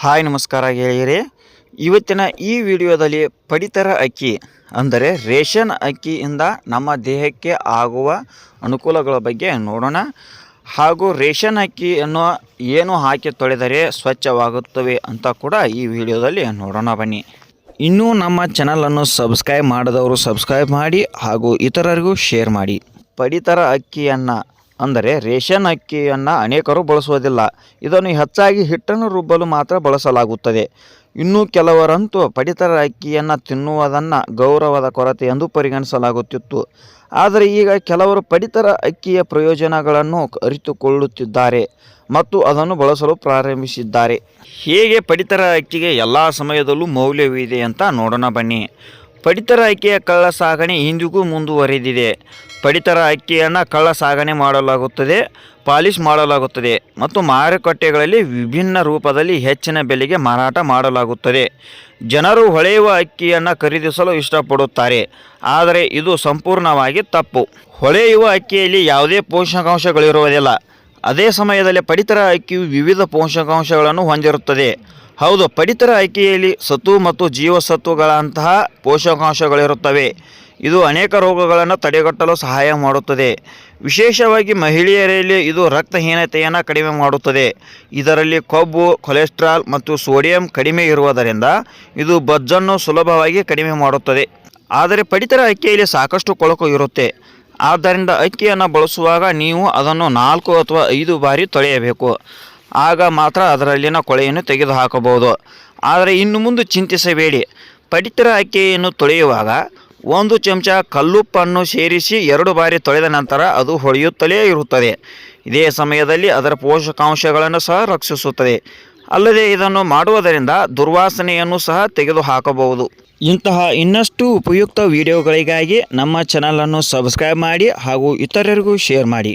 Hi, ನಮಸ್ಕಾರ ಗೆಳೆಯರೇ. ಇವತ್ತಿನ ಈ ವಿಡಿಯೋದಲ್ಲಿ ಪಡಿತರ ಅಕ್ಕಿ, ಅಂದರೆ ರೇಷನ್ ಅಕ್ಕಿಯಿಂದ ನಮ್ಮ ದೇಹಕ್ಕೆ ಆಗುವ ಅನುಕೂಲಗಳ ಬಗ್ಗೆ ನೋಡೋಣ. ಹಾಗೂ ರೇಷನ್ ಅಕ್ಕಿಯನ್ನು ಏನು ಹಾಕಿ ತೊಳೆದರೆ ಸ್ವಚ್ಛವಾಗುತ್ತವೆ ಅಂತ ಕೂಡ ಈ ವಿಡಿಯೋದಲ್ಲಿ ನೋಡೋಣ ಬನ್ನಿ. ಇನ್ನೂ ನಮ್ಮ ಚಾನಲನ್ನು ಸಬ್ಸ್ಕ್ರೈಬ್ ಮಾಡದವರು ಸಬ್ಸ್ಕ್ರೈಬ್ ಮಾಡಿ ಹಾಗೂ ಇತರರಿಗೂ ಶೇರ್ ಮಾಡಿ. ಪಡಿತರ ಅಕ್ಕಿಯನ್ನು ಅಂದರೆ ರೇಷನ್ ಅಕ್ಕಿಯನ್ನು ಅನೇಕರು ಬಳಸುವುದಿಲ್ಲ. ಇದನ್ನು ಹೆಚ್ಚಾಗಿ ಹಿಟ್ಟನ್ನು ರುಬ್ಬಲು ಮಾತ್ರ ಬಳಸಲಾಗುತ್ತದೆ. ಇನ್ನೂ ಕೆಲವರಂತೂ ಪಡಿತರ ಅಕ್ಕಿಯನ್ನು ತಿನ್ನುವುದನ್ನು ಗೌರವದ ಕೊರತೆ ಎಂದು ಪರಿಗಣಿಸಲಾಗುತ್ತಿತ್ತು. ಆದರೆ ಈಗ ಕೆಲವರು ಪಡಿತರ ಅಕ್ಕಿಯ ಪ್ರಯೋಜನಗಳನ್ನು ಅರಿತುಕೊಳ್ಳುತ್ತಿದ್ದಾರೆ ಮತ್ತು ಅದನ್ನು ಬಳಸಲು ಪ್ರಾರಂಭಿಸಿದ್ದಾರೆ. ಹೇಗೆ ಪಡಿತರ ಅಕ್ಕಿಗೆ ಎಲ್ಲ ಸಮಯದಲ್ಲೂ ಮೌಲ್ಯವಿದೆ ಅಂತ ನೋಡೋಣ ಬನ್ನಿ. ಪಡಿತರ ಅಕ್ಕಿಯ ಕಳ್ಳ ಸಾಗಣೆ ಇಂದಿಗೂ ಮುಂದುವರೆದಿದೆ. ಪಡಿತರ ಅಕ್ಕಿಯನ್ನು ಕಳ್ಳ ಸಾಗಣೆ ಮಾಡಲಾಗುತ್ತದೆ, ಪಾಲಿಶ್ ಮಾಡಲಾಗುತ್ತದೆ ಮತ್ತು ಮಾರುಕಟ್ಟೆಗಳಲ್ಲಿ ವಿಭಿನ್ನ ರೂಪದಲ್ಲಿ ಹೆಚ್ಚಿನ ಬೆಲೆಗೆ ಮಾರಾಟ ಮಾಡಲಾಗುತ್ತದೆ. ಜನರು ಹೊಳೆಯುವ ಅಕ್ಕಿಯನ್ನು ಖರೀದಿಸಲು ಇಷ್ಟಪಡುತ್ತಾರೆ, ಆದರೆ ಇದು ಸಂಪೂರ್ಣವಾಗಿ ತಪ್ಪು. ಹೊಳೆಯುವ ಅಕ್ಕಿಯಲ್ಲಿ ಯಾವುದೇ ಪೋಷಕಾಂಶಗಳಿರುವುದಿಲ್ಲ. ಅದೇ ಸಮಯದಲ್ಲಿ ಪಡಿತರ ಅಕ್ಕಿಯು ವಿವಿಧ ಪೋಷಕಾಂಶಗಳನ್ನು ಹೊಂದಿರುತ್ತದೆ. ಹೌದು, ಪಡಿತರ ಅಕ್ಕಿಯಲ್ಲಿ ಸತು ಮತ್ತು ಜೀವಸತ್ವಗಳಂತಹ ಪೋಷಕಾಂಶಗಳಿರುತ್ತವೆ. ಇದು ಅನೇಕ ರೋಗಗಳನ್ನು ತಡೆಗಟ್ಟಲು ಸಹಾಯ ಮಾಡುತ್ತದೆ. ವಿಶೇಷವಾಗಿ ಮಹಿಳೆಯರಲ್ಲಿ ಇದು ರಕ್ತಹೀನತೆಯನ್ನು ಕಡಿಮೆ ಮಾಡುತ್ತದೆ. ಇದರಲ್ಲಿ ಕೊಬ್ಬು, ಕೊಲೆಸ್ಟ್ರಾಲ್ ಮತ್ತು ಸೋಡಿಯಂ ಕಡಿಮೆ ಇರುವುದರಿಂದ ಇದು ಬಜ್ಜನ್ನು ಸುಲಭವಾಗಿ ಕಡಿಮೆ ಮಾಡುತ್ತದೆ. ಆದರೆ ಪಡಿತರ ಅಕ್ಕಿಯಲ್ಲಿ ಸಾಕಷ್ಟು ಕೊಳಕು ಇರುತ್ತೆ. ಆದ್ದರಿಂದ ಅಕ್ಕಿಯನ್ನು ಬಳಸುವಾಗ ನೀವು ಅದನ್ನು ನಾಲ್ಕು ಅಥವಾ ಐದು ಬಾರಿ ತೊಳೆಯಬೇಕು. ಆಗ ಮಾತ್ರ ಅದರಲ್ಲಿನ ಕೊಳೆಯನ್ನು ತೆಗೆದುಹಾಕಬಹುದು. ಆದರೆ ಇನ್ನು ಮುಂದೆ ಚಿಂತಿಸಬೇಡಿ. ಪಡಿತರ ಅಕ್ಕಿಯನ್ನು ತೊಳೆಯುವಾಗ ಒಂದು ಚಮಚ ಕಲ್ಲುಪ್ಪನ್ನು ಸೇರಿಸಿ ಎರಡು ಬಾರಿ ತೊಳೆದ ನಂತರ ಅದು ಹೊಳೆಯುತ್ತಲೇ ಇರುತ್ತದೆ. ಇದೇ ಸಮಯದಲ್ಲಿ ಅದರ ಪೋಷಕಾಂಶಗಳನ್ನು ಸಹ ರಕ್ಷಿಸುತ್ತದೆ. ಅಲ್ಲದೆ ಇದನ್ನು ಮಾಡುವುದರಿಂದ ದುರ್ವಾಸನೆಯನ್ನು ಸಹ ತೆಗೆದುಹಾಕಬಹುದು. ಇಂತಹ ಇನ್ನಷ್ಟು ಉಪಯುಕ್ತ ವಿಡಿಯೋಗಳಿಗಾಗಿ ನಮ್ಮ ಚಾನಲನ್ನು ಸಬ್ಸ್ಕ್ರೈಬ್ ಮಾಡಿ ಹಾಗೂ ಇತರರಿಗೂ ಶೇರ್ ಮಾಡಿ.